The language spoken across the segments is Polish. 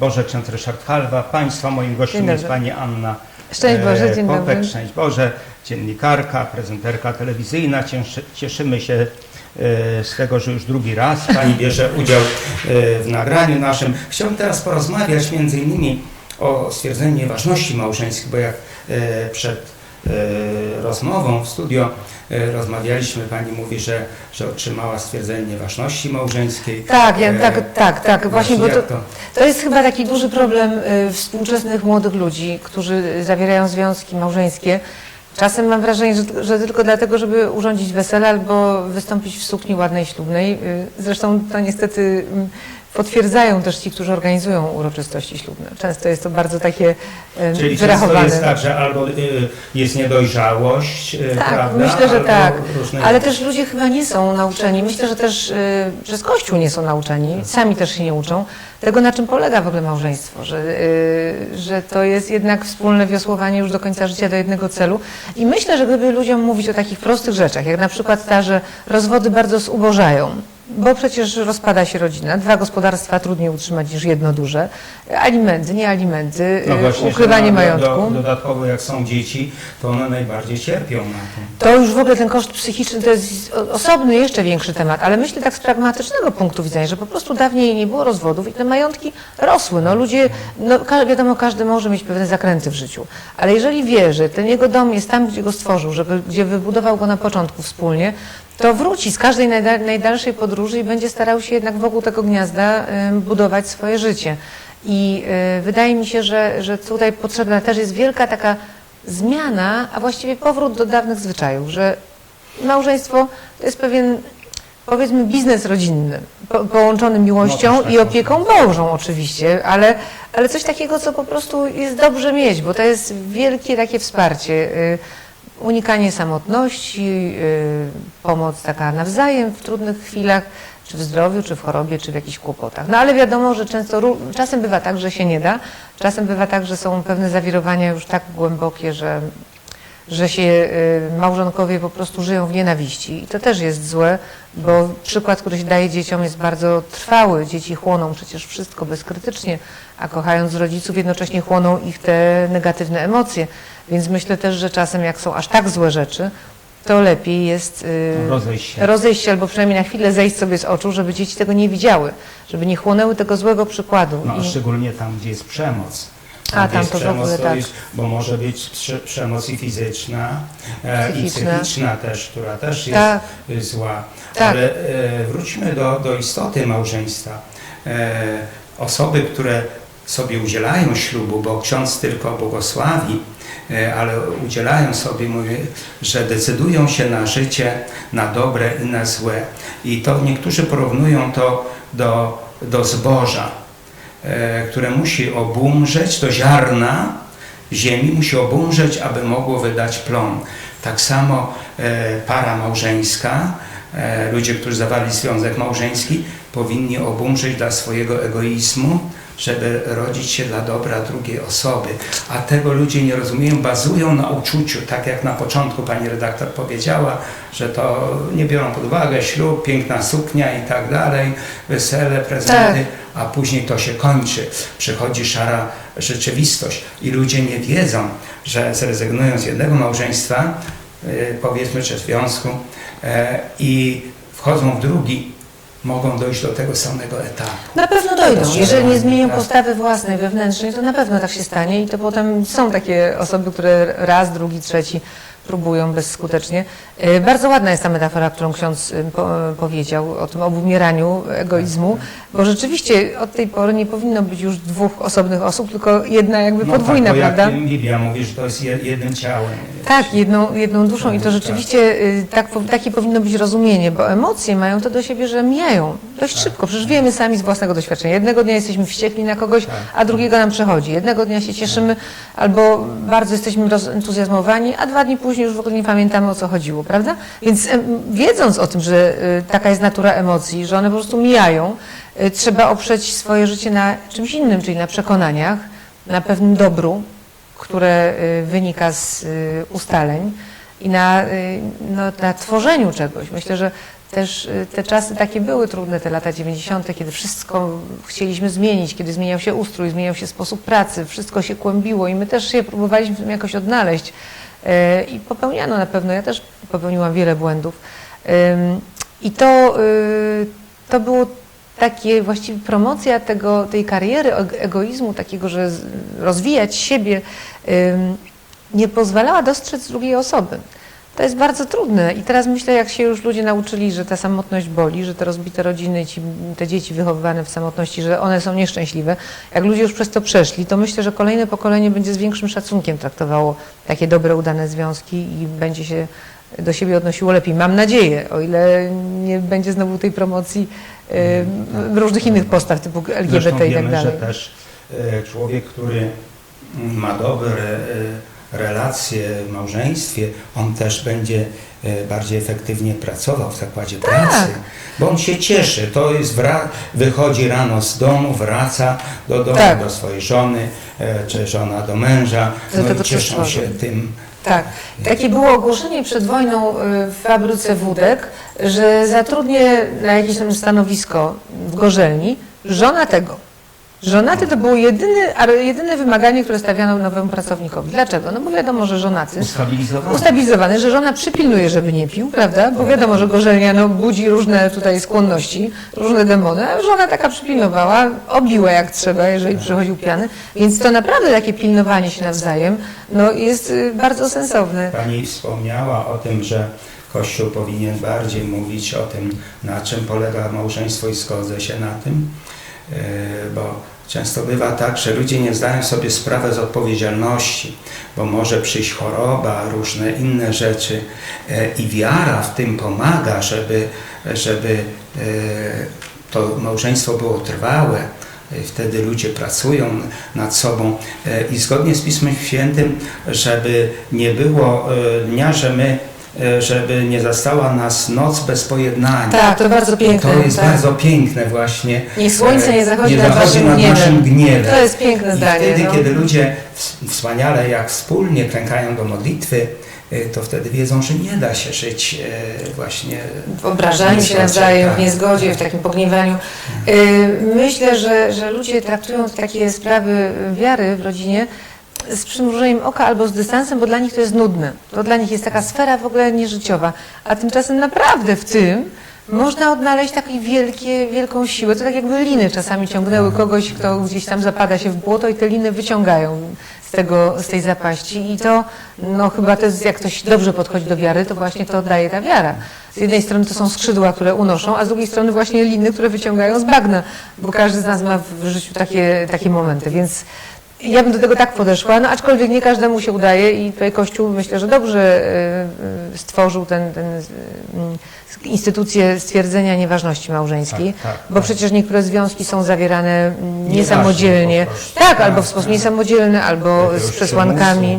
Boże, ksiądz Ryszard Halwa. Państwa moim gościem jest pani Anna Szczęść Boże, dzień Popek. dobry. Szczęść Boże, dziennikarka, prezenterka telewizyjna. Cieszy, cieszymy się e, z tego, że już drugi raz Pani bierze udział e, w nagraniu naszym. Chciałbym teraz porozmawiać między innymi o stwierdzeniu nieważności małżeńskiej, bo jak e, przed e, rozmową w studio e, rozmawialiśmy, Pani mówi, że, że otrzymała stwierdzenie nieważności małżeńskiej. Tak, ja, E, tak, tak, tak, właśnie, bo to, to? jest chyba taki duży problem y, współczesnych młodych ludzi, którzy zawierają związki małżeńskie. Czasem mam wrażenie, że, że tylko dlatego, żeby urządzić wesele albo wystąpić w sukni ładnej ślubnej. Zresztą to niestety mm, potwierdzają też ci, którzy organizują uroczystości ślubne. Często jest to bardzo takie y, Czyli często wyrachowane. jest tak, że albo y, jest niedojrzałość, y, Tak, prawda? myślę, że albo tak. różne- Ale też ludzie chyba nie są nauczeni. Myślę, że też y, przez Kościół nie są nauczeni. Sami też się nie uczą tego, na czym polega w ogóle małżeństwo. Że, y, że to jest jednak wspólne wiosłowanie już do końca życia do jednego celu. I myślę, że gdyby ludziom mówić o takich prostych rzeczach, jak na przykład ta, że rozwody bardzo zubożają, bo przecież rozpada się rodzina, dwa gospodarstwa trudniej utrzymać niż jedno duże, alimenty, nie alimenty, No y, właśnie, że ukrywanie na- majątku. Do, dodatkowo jak są dzieci, to one najbardziej cierpią na tym. To już w ogóle ten koszt psychiczny to jest o- osobny, jeszcze większy temat, ale myślę tak z pragmatycznego punktu widzenia, że po prostu dawniej nie było rozwodów i te majątki rosły. No ludzie, no ka- wiadomo, każdy może mieć pewne zakręty w życiu, ale jeżeli wie, że ten jego dom jest tam, gdzie go stworzył, żeby, gdzie wybudował go na początku wspólnie, to wróci z każdej najda, najdalszej podróży i będzie starał się jednak wokół tego gniazda budować swoje życie. I y, wydaje mi się, że, że tutaj potrzebna też jest wielka taka zmiana, a właściwie powrót do dawnych zwyczajów, że małżeństwo to jest pewien, powiedzmy, biznes rodzinny, po, połączony miłością No, tak i opieką Bożą oczywiście, ale, ale coś takiego, co po prostu jest dobrze mieć, bo to jest wielkie takie wsparcie. y, Unikanie samotności, y, pomoc taka nawzajem w trudnych chwilach, czy w zdrowiu, czy w chorobie, czy w jakichś kłopotach. No ale wiadomo, że często, czasem bywa tak, że się nie da, czasem bywa tak, że są pewne zawirowania już tak głębokie, że że się y, małżonkowie po prostu żyją w nienawiści. I to też jest złe, bo przykład, który się daje dzieciom jest bardzo trwały. Dzieci chłoną przecież wszystko bezkrytycznie, a kochając rodziców jednocześnie chłoną ich te negatywne emocje. Więc myślę też, że czasem jak są aż tak złe rzeczy, to lepiej jest y, Rozejść się. rozejść się albo przynajmniej na chwilę zejść sobie z oczu, żeby dzieci tego nie widziały, żeby nie chłonęły tego złego przykładu. No, a I- szczególnie tam, gdzie jest przemoc. A, gdzie tam jest to w przemoc, to tak. jest, bo może być prze, przemoc i fizyczna, e, i Psychiczna. też, która też jest Tak. zła. Tak. Ale e, wróćmy do, do istoty małżeństwa. E, osoby, które sobie udzielają ślubu, bo ksiądz tylko błogosławi, ale udzielają sobie, mówię, że decydują się na życie, na dobre i na złe. I to niektórzy porównują to do, do zboża, e, które musi obumrzeć, to ziarna ziemi musi obumrzeć, aby mogło wydać plon. Tak samo e, para małżeńska, e, ludzie, którzy zawarli związek małżeński, powinni obumrzeć dla swojego egoizmu, żeby rodzić się dla dobra drugiej osoby. A tego ludzie nie rozumieją, bazują na uczuciu, tak jak na początku pani redaktor powiedziała, że to nie biorą pod uwagę ślub, piękna suknia i tak dalej, wesele, prezenty, a później to się kończy. Przychodzi szara rzeczywistość i ludzie nie wiedzą, że zrezygnują z jednego małżeństwa, y, powiedzmy, czy związku e, i wchodzą w drugi, mogą dojść do tego samego etapu. Na pewno dojdą. Jeżeli nie zmienią tak. postawy własnej, wewnętrznej, to na pewno tak się stanie i to potem są takie osoby, które raz, drugi, trzeci próbują bezskutecznie. E, Bardzo ładna jest ta metafora, którą ksiądz e, po, powiedział o tym obumieraniu egoizmu, bo rzeczywiście od tej pory nie powinno być już dwóch osobnych osób, tylko jedna jakby podwójna, tak, bo prawda? Jak Biblia mówi, że to jest je- jednym ciałem. Tak, jedną, jedną duszą i to Tak. rzeczywiście tak, takie powinno być rozumienie, bo emocje mają to do siebie, że mijają dość Tak. szybko. Przecież wiemy sami z własnego doświadczenia. Jednego dnia jesteśmy wściekli na kogoś, Tak. a drugiego nam przechodzi. Jednego dnia się cieszymy albo bardzo jesteśmy rozentuzjazmowani, a dwa dni później już w ogóle nie pamiętamy o co chodziło, prawda? Więc wiedząc o tym, że y, taka jest natura emocji, że one po prostu mijają, y, trzeba oprzeć swoje życie na czymś innym, czyli na przekonaniach, na pewnym dobru, które y, wynika z ustaleń i na, no, na tworzeniu czegoś. Myślę, że też te czasy takie były trudne, te lata 90., kiedy wszystko chcieliśmy zmienić, kiedy zmieniał się ustrój, zmieniał się sposób pracy, wszystko się kłębiło i my też się próbowaliśmy w tym jakoś odnaleźć. Y, I popełniano na pewno, ja też popełniłam wiele błędów. I to, y, to było takie właściwie promocja tego, tej kariery, eg- egoizmu, takiego, że rozwijać siebie, nie pozwalała dostrzec drugiej osoby. To jest bardzo trudne i teraz myślę, jak się już ludzie nauczyli, że ta samotność boli, że te rozbite rodziny, ci, te dzieci wychowywane w samotności, że one są nieszczęśliwe, jak ludzie już przez to przeszli, to myślę, że kolejne pokolenie będzie z większym szacunkiem traktowało takie dobre, udane związki i będzie się do siebie odnosiło lepiej. Mam nadzieję, o ile nie będzie znowu tej promocji y, różnych innych postaw typu Zresztą LGBT i tak wiemy, dalej. że też e, człowiek, który ma dobre e, relacje w małżeństwie, on też będzie e, bardziej efektywnie pracował w zakładzie Tak. pracy, bo on się cieszy. To jest wychodzi rano z domu, wraca do domu, Tak. do swojej żony, e, czy żona do męża, Do no i cieszą się tym. Tak. Takie było ogłoszenie przed wojną y, w fabryce wódek, że zatrudnię na jakieś tam stanowisko w Gorzelni żona tego. Żonaty to było jedyny, ale jedyne wymaganie, które stawiano nowemu pracownikowi. Dlaczego? No bo wiadomo, że żonaty Ustabilizowany. ustabilizowany, że żona przypilnuje, żeby nie pił, prawda? Bo wiadomo, że gorzelnia no, budzi różne tutaj skłonności, różne demony, a żona taka przypilnowała, obiła jak trzeba, jeżeli przychodził piany, więc to naprawdę takie pilnowanie się nawzajem no, jest y, bardzo sensowne. Pani wspomniała o tym, że Kościół powinien bardziej mówić o tym, na czym polega małżeństwo i zgodzę się na tym, e, bo często bywa tak, że ludzie nie zdają sobie sprawy z odpowiedzialności, bo może przyjść choroba, różne inne rzeczy e, i wiara w tym pomaga, żeby, żeby e, to małżeństwo było trwałe. E, Wtedy ludzie pracują nad sobą i zgodnie z Pismem Świętym, żeby nie było dnia, że my, żeby nie zastała nas noc bez pojednania. Tak, to bardzo piękne. To jest tak. bardzo piękne właśnie. Niech słońce nie e, zachodzi nie nad zachodzi waszym nad gniewem. naszym gniewem. To jest piękne I zdanie, wtedy, no. kiedy ludzie ws- wspaniale jak wspólnie klękają do modlitwy, e, to wtedy wiedzą, że nie da się żyć e, właśnie w obrażaniu się nawzajem, w tak. niezgodzie, w takim pogniewaniu. Myślę, że, że ludzie traktują takie sprawy wiary w rodzinie z przymrużeniem oka albo z dystansem, bo dla nich to jest nudne. To dla nich jest taka sfera w ogóle nieżyciowa. A tymczasem naprawdę w tym można odnaleźć taką wielkie, wielką siłę. To tak jakby liny czasami ciągnęły kogoś, kto gdzieś tam zapada się w błoto i te liny wyciągają z, tego, z tej zapaści. I to no, chyba to jest, jak ktoś dobrze podchodzi do wiary, to właśnie to daje ta wiara. Z jednej strony to są skrzydła, które unoszą, a z drugiej strony właśnie liny, które wyciągają z bagna, bo każdy z nas ma w życiu takie, takie momenty, więc ja bym do tego tak podeszła, no aczkolwiek nie każdemu się udaje i tutaj Kościół myślę, że dobrze y, y, stworzył ten, ten y, instytucję stwierdzenia nieważności małżeńskiej, Tak, tak, bo tak. przecież niektóre związki są zawierane mm, niesamodzielnie, prostu. tak, albo w sposób tak. niesamodzielny, albo z przesłankami.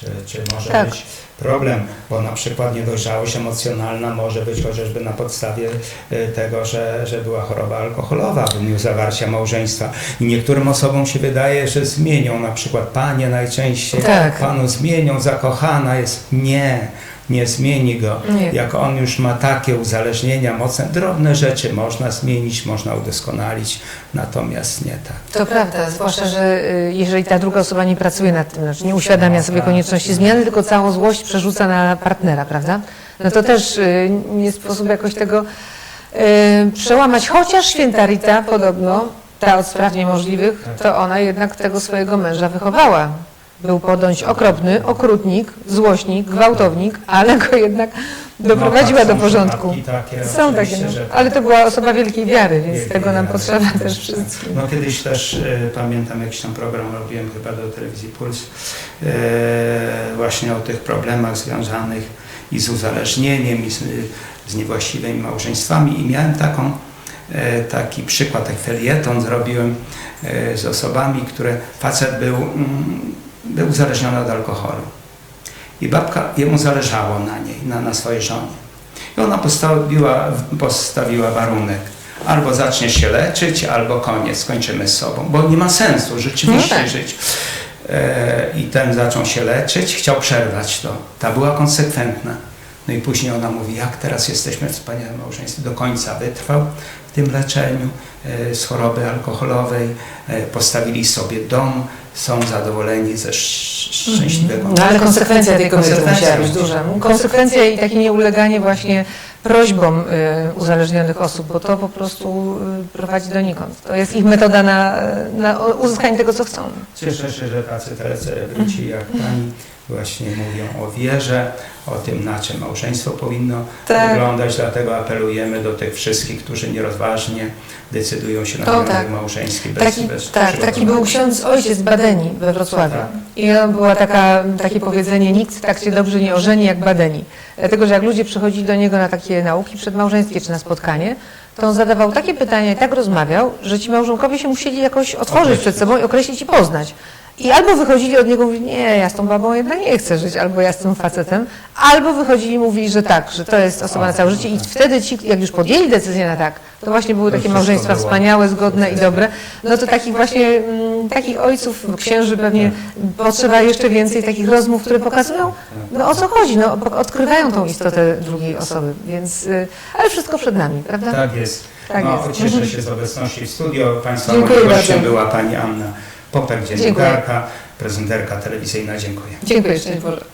Czy, czy może Tak. być problem, bo na przykład niedojrzałość emocjonalna może być chociażby na podstawie y, tego, że, że była choroba alkoholowa w dniu zawarcia małżeństwa. I niektórym osobom się wydaje, że zmienią, na przykład panie najczęściej Tak. panu zmienią, zakochana jest. Nie. Nie zmieni go. Nie. Jak on już ma takie uzależnienia mocne, drobne rzeczy można zmienić, można udoskonalić, natomiast nie tak. To prawda, zwłaszcza, że y, jeżeli ta druga osoba nie pracuje nad tym, znaczy nie uświadamia sobie konieczności zmiany, tylko całą złość przerzuca na partnera, prawda? No to też y, nie sposób jakoś tego y, przełamać, chociaż święta Rita podobno, ta od spraw niemożliwych, to ona jednak tego swojego męża wychowała. Był podość okropny, okrutnik, złośnik, gwałtownik, ale go jednak doprowadziła No tak, do porządku. takie, Są takie, no. tak. ale to była osoba wielkiej wiary, więc Wielkiej tego nam wiary. potrzeba też wszystkim. No kiedyś też e, pamiętam jakiś tam program robiłem chyba do telewizji Puls e, właśnie o tych problemach związanych i z uzależnieniem i z, z niewłaściwymi małżeństwami i miałem taką e, taki przykład, taki felieton zrobiłem z osobami, które facet był, mm, był uzależniony od alkoholu i babka, jemu zależało na niej, na, na swojej żonie. I ona postawiła, postawiła warunek. Albo zaczniesz się leczyć, albo koniec, skończymy z sobą. Bo nie ma sensu rzeczywiście No tak. żyć. E, I ten zaczął się leczyć, chciał przerwać to. Ta była konsekwentna. No i później ona mówi, jak teraz jesteśmy wspaniałym małżeństwem. Do końca wytrwał w tym leczeniu e, z choroby alkoholowej, e, postawili sobie dom, są zadowoleni ze sz- szczęśliwego No, ale konsekwencja tej kobiety musiała być jest duża. Konsekwencja i takie nieuleganie właśnie prośbom y, uzależnionych osób, bo to po prostu y, prowadzi donikąd. To jest ich metoda na, na uzyskanie tego, co chcą. Cieszę się, że tacy celebryci jak Pani właśnie mówią o wierze, o tym, na czym małżeństwo powinno Tak. wyglądać, dlatego apelujemy do tych wszystkich, którzy nierozważnie decydują się na związek tak. małżeński bez, Taki, bez tak, taki był ksiądz ojciec Badeni we Wrocławiu. Tak. I to była taka, takie powiedzenie, nikt tak się dobrze nie ożeni jak Badeni. Dlatego, że jak ludzie przychodzili do niego na takie nauki przedmałżeńskie czy na spotkanie, to on zadawał takie pytania i tak rozmawiał, że ci małżonkowie się musieli jakoś otworzyć przed sobą i określić i poznać. I albo wychodzili od niego i mówili, nie, ja z tą babą jednak nie chcę żyć, albo ja z tym facetem, albo wychodzili i mówili, że tak, że to jest osoba na całe życie i wtedy ci, jak już podjęli decyzję na tak, to właśnie były takie małżeństwa wspaniałe, zgodne i dobre. No to takich właśnie, mm, takich ojców, księży pewnie potrzeba jeszcze więcej takich rozmów, które pokazują, no o co chodzi, no po- odkrywają tą istotę drugiej osoby, więc, y, ale wszystko przed nami, prawda? Tak jest. Tak no, jest. Cieszę Mhm. się z obecności w studio. Państwa Dziękuję moim gościem bardzo. była Pani Anna Popek, dziennikarka, prezenterka telewizyjna. Dziękuję. Dziękuję, szczęść Boże.